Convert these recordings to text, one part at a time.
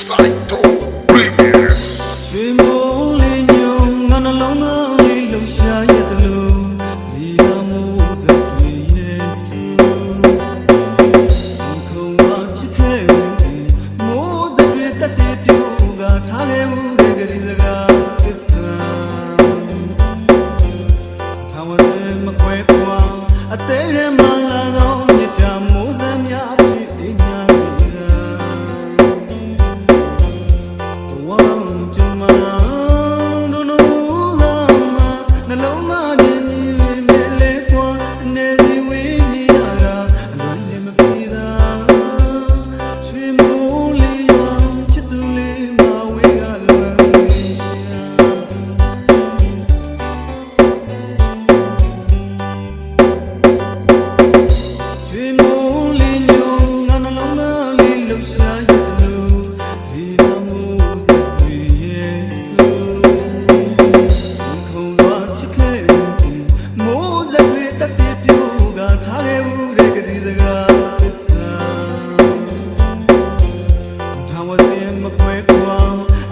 Psycho Premier ရွှေမိုးလေးညုံငါနှလုံးသားလေးလှူရှာရတလို့ဒီကမိုးစက်တွေရဲ့ဆူခုံမဖြစ်ခဲ့ဘူးမိုးစက်တွေတက်တည်ပြူကထားခဲ့မှုတဲ့ကလေးစကားသစ္စာဘာဝဲမကွဲကွာအသေး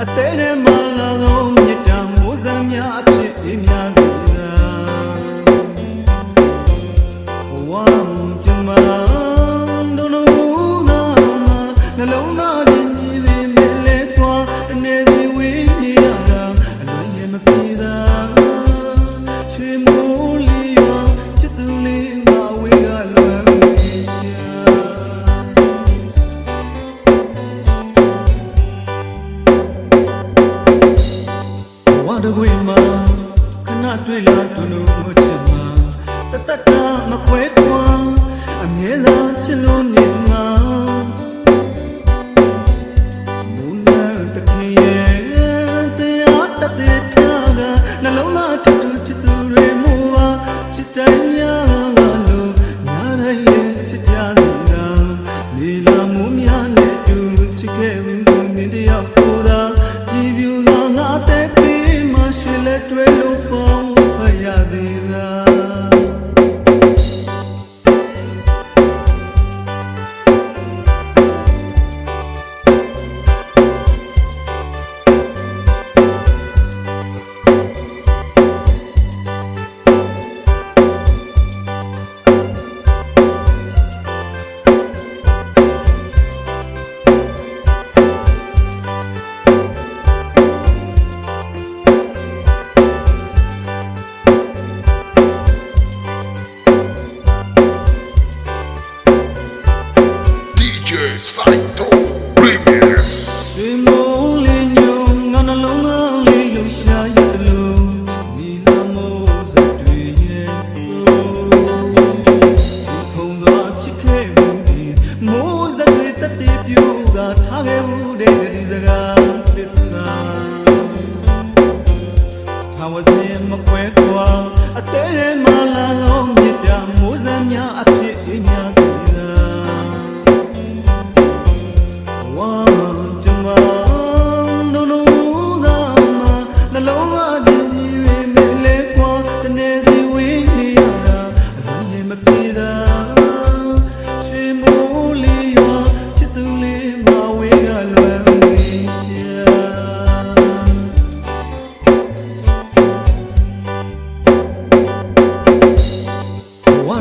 အသေးနဲ့မှလာသောမြတ်တာမိုးစံများအဖြစ်အများစု နတွေ့လာသူတို့ချင်မှာတတတမခွဲပွားအမြဲတမ်းချစ်လို့နေ လွယ်လို့ခေါ်ဖရသည် ငါဝစဉ်မကွဲကွာအသေးရင်မလာလုံးမြတ်တာမိုးစံများအဖြစ်အများ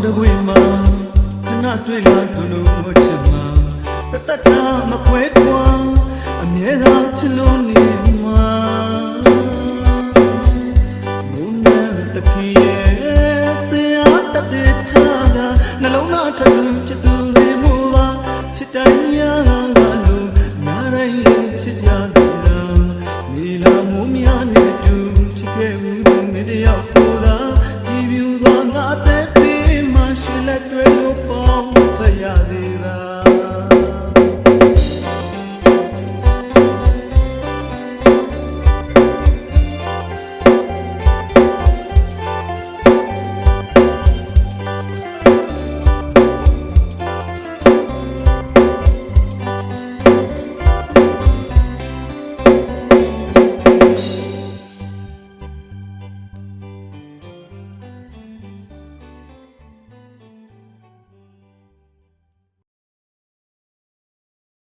တကွေမှာခဏတွေ့လာသူလို့ချင်မှာတသက်တာမခွဲခွာအမြဲတမ်းချလို့နေမှာဘုံနဲ့တကီးရဲ့တရားတသက်ထားတာနှလုံးသားထ